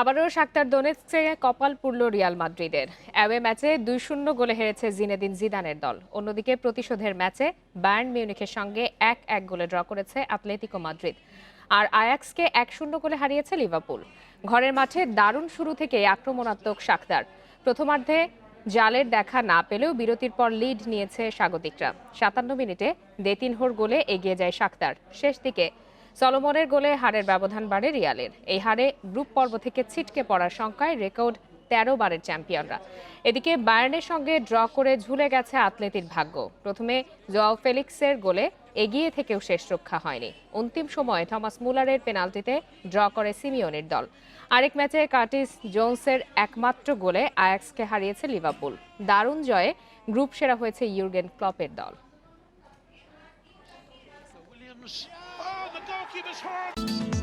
আবারও শাক্তার দোনেৎসে কপাল পুরল রিয়াল মাদ্রিদের। অ্যাওয়ে ম্যাচে দুই শূন্য গোলে হেরেছে জিনেদিন জিদানের দল। অন্যদিকে প্রতিশোধের ম্যাচে বায়ার্ন মিউনিখের সঙ্গে এক এক গোলে ড্র করেছে আতলেতিকো মাদ্রিদ। আর আয়াক্সকে এক শূন্য গোলে হারিয়েছে লিভারপুল। ঘরের মাঠে দারুণ শুরু থেকে আক্রমণাত্মক শাকদার প্রথমার্ধে জালের দেখা না পেলেও বিরতির পর লিড নিয়েছে স্বাগতিকরা। সাতান্ন মিনিটে দেতিনহোর গোলে এগিয়ে যায় শাকদার শেষ দিকে সলোমনের গোলে হারের ব্যবধান বাড়ে রিয়ালের। এই হারে গ্রুপ পর্ব থেকে ছিটকে পড়ার সংখ্যায় রেকর্ড তেরো বারের চ্যাম্পিয়নরা। এদিকে বায়ার্নের সঙ্গে ড্র করে ঝুলে গেছে আতলেতির ভাগ্য। প্রথমে জোয়াও ফেলিক্সের গোলে এগিয়ে থেকেও শেষ রক্ষা হয়নি। অন্তিম সময়ে থমাস মুলারের পেনাল্টিতে ড্র করে সিমিওনের দল। আরেক ম্যাচে কার্টিস জোনসের একমাত্র গোলে আয়াক্সকে হারিয়েছে লিভারপুল। দারুণ জয়ে গ্রুপ সেরা হয়েছে ইউর্গেন ক্লপের দল। goalkeeper's heart.